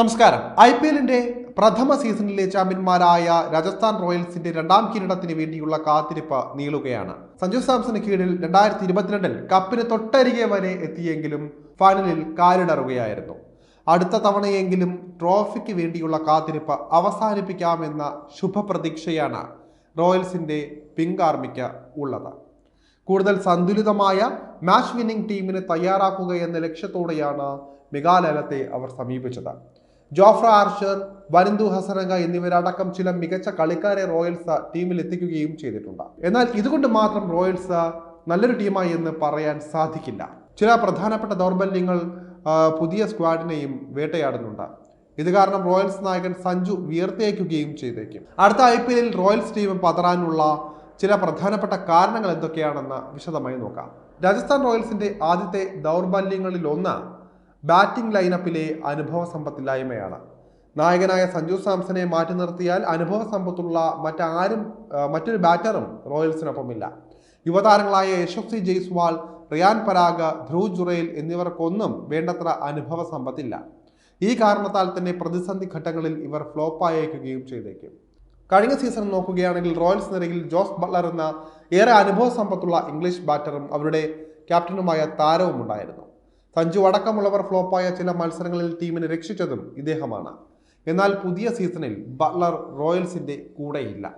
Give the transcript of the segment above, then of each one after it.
നമസ്കാരം. I P എല്ലിന്റെ പ്രഥമ സീസണിലെ ചാമ്പ്യന്മാരായ രാജസ്ഥാൻ റോയൽസിന്റെ രണ്ടാം കിരീടത്തിന് വേണ്ടിയുള്ള കാത്തിരിപ്പ് നീളുകയാണ്. സഞ്ജു സാംസന് കീഴിൽ രണ്ടായിരത്തി ഇരുപത്തിരണ്ടിൽ കപ്പിന് തൊട്ടരികെ വരെ എത്തിയെങ്കിലും ഫൈനലിൽ കാലിടറുകയായിരുന്നു. അടുത്ത തവണയെങ്കിലും ട്രോഫിക്ക് വേണ്ടിയുള്ള കാത്തിരിപ്പ് അവസാനിപ്പിക്കാമെന്ന ശുഭപ്രതീക്ഷയാണ് റോയൽസിന്റെ പിങ്ക് ആർമിക്ക് ഉള്ളത്. കൂടുതൽ സന്തുലിതമായ മാച്ച് വിന്നിംഗ് ടീമിനെ തയ്യാറാക്കുക എന്ന ലക്ഷ്യത്തോടെയാണ് മെഗാലയലത്തെ അവർ സമീപിച്ചത്. ജോഫ്ര ആർഷർ വനിന്ദു ഹസരംഗ എന്നിവരടക്കം ചില മികച്ച കളിക്കാരെ റോയൽസ് ടീമിൽ എത്തിക്കുകയും ചെയ്തിട്ടുണ്ട്. എന്നാൽ ഇതുകൊണ്ട് മാത്രം റോയൽസ് നല്ലൊരു ടീമായി എന്ന് പറയാൻ സാധിക്കില്ല. ചില പ്രധാനപ്പെട്ട ദൗർബല്യങ്ങൾ പുതിയ സ്ക്വാഡിനെയും വേട്ടയാടുന്നുണ്ട്. ഇത് കാരണം റോയൽസ് നായകൻ സഞ്ജു വിയർത്തേക്കുകയും ചെയ്തേക്കും. അടുത്ത ഐ പി എല്ലിൽ റോയൽസ് ടീം പതറാനുള്ള ചില പ്രധാനപ്പെട്ട കാരണങ്ങൾ എന്തൊക്കെയാണെന്ന് വിശദമായി നോക്കാം. രാജസ്ഥാൻ റോയൽസിന്റെ ആദ്യത്തെ ദൗർബല്യങ്ങളിൽ ഒന്ന് ബാറ്റിംഗ് ലൈനപ്പിലെ അനുഭവ സമ്പത്തില്ലായ്മയാണ്. നായകനായ സഞ്ജു സാംസനെ മാറ്റി നിർത്തിയാൽ അനുഭവ സമ്പത്തുള്ള മറ്റാരും മറ്റൊരു ബാറ്ററും റോയൽസിനൊപ്പമില്ല. യുവതാരങ്ങളായ യശസ്വി ജയ്സ്വാൾ റിയാൻ പരാഗ് ധ്രുവ് ജുറേൽ എന്നിവർക്കൊന്നും വേണ്ടത്ര അനുഭവ സമ്പത്തില്ല. ഈ കാരണത്താൽ തന്നെ പ്രതിസന്ധി ഘട്ടങ്ങളിൽ ഇവർ ഫ്ലോപ്പായേക്കുകയും ചെയ്തേക്കും. കഴിഞ്ഞ സീസൺ നോക്കുകയാണെങ്കിൽ റോയൽസ് നിരയിൽ ജോസ് ബട്ട്ലർ എന്ന ഏറെ അനുഭവ സമ്പത്തുള്ള ഇംഗ്ലീഷ് ബാറ്ററും അവരുടെ ക്യാപ്റ്റനുമായ താരവും ഉണ്ടായിരുന്നു സഞ്ജു അടക്കമുള്ളവർ ഫ്ലോപ്പായ ചില മത്സരങ്ങളിൽ ടീമിനെ രക്ഷിച്ചതും ഇദ്ദേഹമാണ്. എന്നാൽ പുതിയ സീസണിൽ ബട്ട്ലർ റോയൽസിന്റെ കൂടെയില്ല.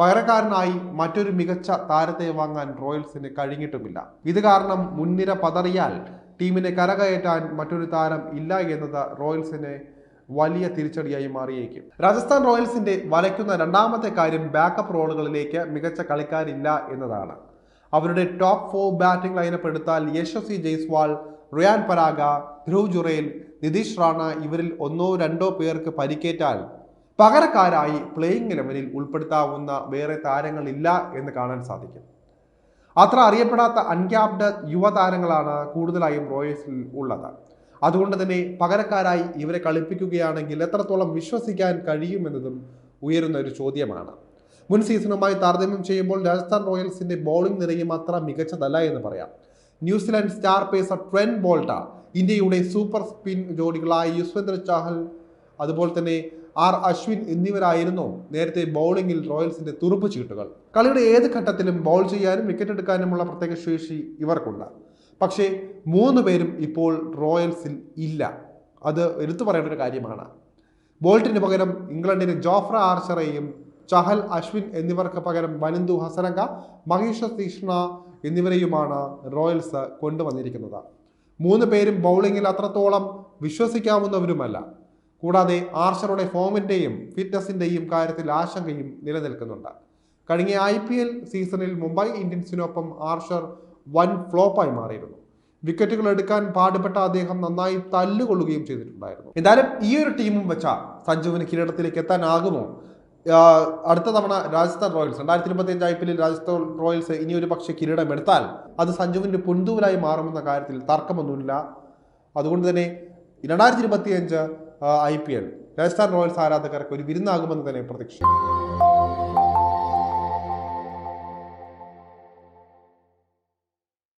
പകരക്കാരനായി മറ്റൊരു മികച്ച താരത്തെ വാങ്ങാൻ റോയൽസിന് കഴിഞ്ഞിട്ടുമില്ല. ഇത് കാരണം മുൻനിര പതറിയാൽ ടീമിനെ കരകയറ്റാൻ മറ്റൊരു താരം ഇല്ല എന്നത് റോയൽസിനെ വലിയ തിരിച്ചടിയായി മാറിയേക്കും. രാജസ്ഥാൻ റോയൽസിന്റെ വലയ്ക്കുന്ന രണ്ടാമത്തെ കാര്യം ബാക്കപ്പ് റോളുകളിലേക്ക് മികച്ച കളിക്കാരില്ല എന്നതാണ്. അവരുടെ ടോപ്പ് ഫോർ ബാറ്റിംഗ് ലൈനപ്പ് എടുത്താൽ യശസ്വി ജയ്സ്വാൾ റിയാൻ പരാഗ ധ്രുവ് ജുറേൽ നിതീഷ് റാണ ഇവരിൽ ഒന്നോ രണ്ടോ പേർക്ക് പരിക്കേറ്റാൽ പകരക്കാരായി പ്ലേയിങ് ഇലവനിൽ ഉൾപ്പെടുത്താവുന്ന വേറെ താരങ്ങളില്ല എന്ന് കാണാൻ സാധിക്കും. അത്ര അറിയപ്പെടാത്ത അൺക്യാപ്ഡ് യുവതാരങ്ങളാണ് കൂടുതലായും റോയൽസിൽ ഉള്ളത്. അതുകൊണ്ട് തന്നെ പകരക്കാരായി ഇവരെ കളിപ്പിക്കുകയാണെങ്കിൽ എത്രത്തോളം വിശ്വസിക്കാൻ കഴിയുമെന്നതും ഉയരുന്ന ഒരു ചോദ്യമാണ്. മുൻ സീസണുമായി താരതമ്യം ചെയ്യുമ്പോൾ രാജസ്ഥാൻ റോയൽസിന്റെ ബോളിംഗ് നിരയും അത്ര മികച്ചതല്ല എന്ന് പറയാം. New Zealand star pacer Trent Boult ഇന്ത്യയുടെ സൂപ്പർ സ്പിൻ ജോഡികളായ യുസ്വേന്ദ്ര ചാഹൽ അതുപോലെ തന്നെ ആർ അശ്വിൻ എന്നിവരായിരുന്നു നേരത്തെ ബൗളിംഗിൽ റോയൽസിന്റെ തുറുപ്പ് ചീട്ടുകൾ. കളിയുടെ ഏത് ഘട്ടത്തിലും ബൗൾ ചെയ്യാനും വിക്കറ്റ് എടുക്കാനുമുള്ള പ്രത്യേക ശേഷി ഇവർക്കുണ്ട്. പക്ഷേ മൂന്ന് പേരും ഇപ്പോൾ റോയൽസിൽ ഇല്ല. അത് എടുത്തു പറയേണ്ട ഒരു കാര്യമാണ്. ബോൾട്ടിന് പകരം ഇംഗ്ലണ്ടിന് ജോഫ്ര ആർച്ചറേയും ചഹൽ അശ്വിൻ എന്നിവർക്ക് പകരം വനിന്ദു ഹസനങ്ക മഹേഷ തീഷ്ണ എന്നിവരെയുമാണ് റോയൽസ് കൊണ്ടുവന്നിരിക്കുന്നത്. മൂന്ന് പേരും ബൗളിങ്ങിൽ അത്രത്തോളം വിശ്വസിക്കാവുന്നവരുമല്ല. കൂടാതെ ആർച്ചറുടെ ഫോമിന്റെയും ഫിറ്റ്നസിന്റെയും കാര്യത്തിൽ ആശങ്കയും നിലനിൽക്കുന്നുണ്ട്. കഴിഞ്ഞ ഐ പി എൽ സീസണിൽ മുംബൈ ഇന്ത്യൻസിനൊപ്പം ആർഷർ വൻ ഫ്ലോപ്പായി മാറിയിരുന്നു. വിക്കറ്റുകൾ എടുക്കാൻ പാടുപെട്ട അദ്ദേഹം നന്നായി തല്ലുകൊള്ളുകയും ചെയ്തിട്ടുണ്ടായിരുന്നു. എന്തായാലും ഈ ഒരു ടീമും വെച്ച സഞ്ജുവിന് കിരീടത്തിലേക്ക് എത്താനാകുമോ? അടുത്ത തവണ രാജസ്ഥാൻ റോയൽസ് രണ്ടായിരത്തി ഇരുപത്തി അഞ്ച് ഐ പി എല്ലിൽ രാജസ്ഥാൻ റോയൽസ് ഇനി ഒരു പക്ഷേ കിരീടം എടുത്താൽ അത് സഞ്ജുവിന്റെ പുൻതൂവലായി മാറുമെന്ന കാര്യത്തിൽ തർക്കമൊന്നുമില്ല അതുകൊണ്ട് തന്നെ രണ്ടായിരത്തി ഇരുപത്തി അഞ്ച് I P L Rajasthan Royals ആരാധകർക്ക് ഒരു വിരുന്നാകുമെന്ന് തന്നെ പ്രതീക്ഷിക്കുന്നു.